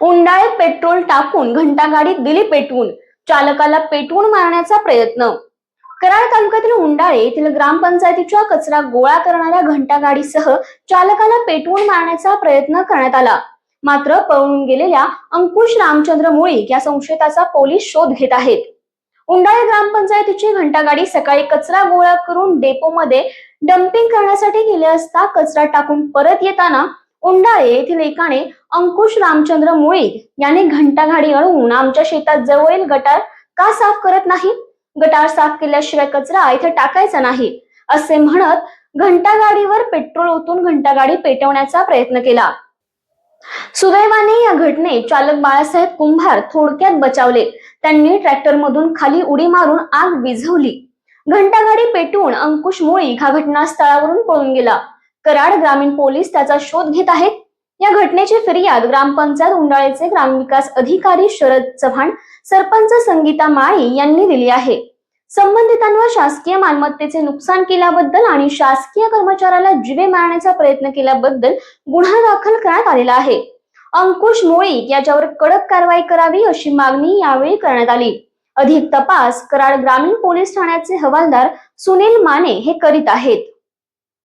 उंडाळीत petrol टाकून घंटागाडीत दिली पेटवून चालकाला पेटवून मारण्याचा प्रयत्न. कराड तालुक्यातील उंडाळे येथील ग्रामपंचायतीच्या कचरा गोळा करणाऱ्या घंटागाडीसह चालकाला पेटवून मारण्याचा प्रयत्न करण्यात आला. मात्र पळून गेलेल्या अंकुश रामचंद्र मुळीक या संशयिताचा पोलीस शोध घेत आहेत. उंडाळे ग्रामपंचायतीची घंटागाडी सकाळी कचरा गोळा करून डेपोमध्ये डम्पिंग करण्यासाठी गेले असता कचरा टाकून परत येताना उंडाळे येथील एकाने अंकुश रामचंद्र मुळीक याने घंटागाडी अडवून आमच्या शेतात जवळील गटार का साफ करत नाही? गटार साफ केल्याशिवाय कचरा इथे टाकायचा नाही असे म्हणत घंटागाडीवर पेट्रोल ओतून घंटागाडी पेटवण्याचा प्रयत्न केला. सुदैवाने या घटनेत चालक बाळासाहेब कुंभार थोडक्यात बचावले. त्यांनी ट्रॅक्टर मधून खाली उडी मारून आग विझवली. घंटागाडी पेटवून अंकुश मुळी हा घटनास्थळावरून पळून गेला. कराड ग्रामीण पोलीस त्याचा शोध घेत आहेत. या घटनेची फिर्याद ग्रामपंचायत उंडाळेचे ग्रामविकास अधिकारी शरद चव्हाण सरपंच संगीता माळी यांनी दिली आहे. संबंधितांवर शासकीय मालमत्तेचे नुकसान केल्याबद्दल आणि शासकीय कर्मचाऱ्याला जिवे मारण्याचा प्रयत्न केल्याबद्दल गुन्हा दाखल करण्यात आलेला आहे. अंकुश मोळीक याच्यावर कडक कारवाई करावी अशी मागणी यावेळी करण्यात आली. अधिक तपास कराड ग्रामीण पोलीस ठाण्याचे हवालदार सुनील माने हे करीत आहेत.